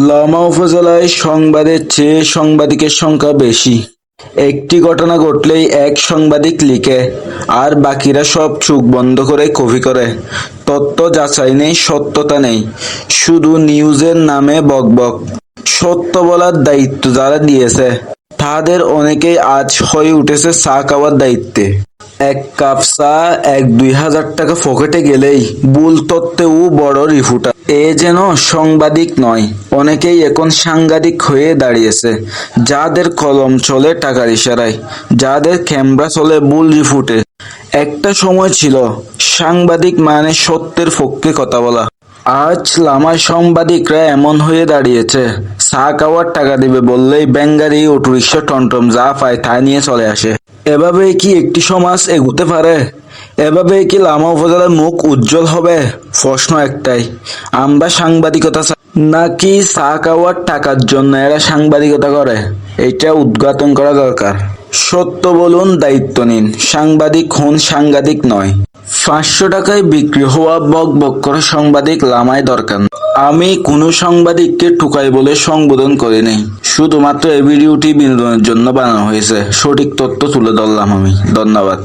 লামা উপজেলায় সংবাদের চেয়ে সাংবাদিকের সংখ্যা বেশি। একটি ঘটনা ঘটলেই এক সাংবাদিক লিখে, আর বাকিরা সব চোখ বন্ধ করে কপি করে। তথ্য যাচাই নেই, সত্যতা নেই, শুধু নিউজের নামে বকবক সত্য বলার দায়িত্ব যারা দিয়েছে, তাদের অনেকেই আজ হয়ে উঠেছে চা খাওয়ার দায়িত্বে। এক কাপ চা, এক দুই হাজার টাকা পকেটে গেলেই ভুল তত্ত্বেও বড় রিফুটার এ যেন সাংবাদিক নয়, অনেকেই এখন সাংবাদিক হয়ে দাঁড়িয়েছে। যাদের কলম চলে টাকার ইশারায়, যাদের ক্যামেরা চলে বুল রিফুটে। একটা সময় ছিল, সাংবাদিক মানে সত্যের পক্ষে কথা বলা। আজ লামার সাংবাদিকরা এমন হয়ে দাঁড়িয়েছে, চা খাওয়ার টাকা দিবে বললেই ব্যাঙ্গারি অটোরিকশা টমটম যা পায় তা নিয়ে চলে আসে। এভাবে কি একটি সমাজ এগুতে পারে? এভাবে কি লামা উপজেলার মুখ উজ্জ্বল হবে? প্রশ্ন একটাই, আমরা সাংবাদিকতা নাকি চা খাওয়ার টাকার জন্য এরা সাংবাদিকতা করে? এটা উদ্ঘাটন করা দরকার। সত্য বলুন, দায়িত্ব নিন। সাংবাদিক হন সাংবাদিক নয়। পাঁচশো টাকায় বিক্রি হওয়া বক বক করা সাংবাদিক লামায় দরকার। আমি কোনো সাংবাদিককে ঠুকাই বলে সম্বোধন করিনি। শুধুমাত্র এই ভিডিওটি বিনোদনের জন্য বানানো হয়েছে। সঠিক তথ্য তুলে ধরলাম আমি। ধন্যবাদ।